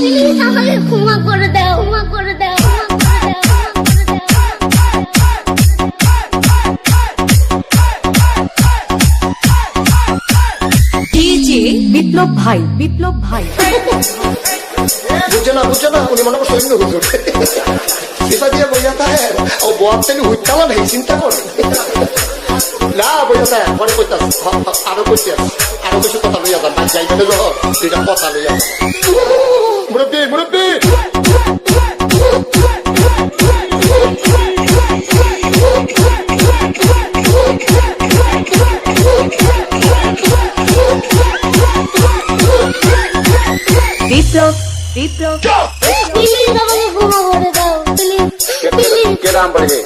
তুমি তাহলে ক্ষমা করে দাও ক্ষমা করে দাও বিপ্লব ভাই বিপ্লব ভাই। বুঝে না বুঝে না উনি মনে হয় সৈন্য বুঝে এটা যে বোঝাতে হ্যাঁ বোয়াতেন উঠতাম নেই চিন্তা কর। না বইতা পরে কইতাস আরও কইতে আরও কিছু কথা লইয়া যান যাই গেলে এটা কথা লইয়া মুরব্বী মুরব্বী! Deep block, deep block. Go! தான் போகுது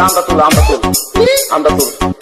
ஆம்பத்தூர் ஆம்பத்தூர். ஆம்பத்தூர்.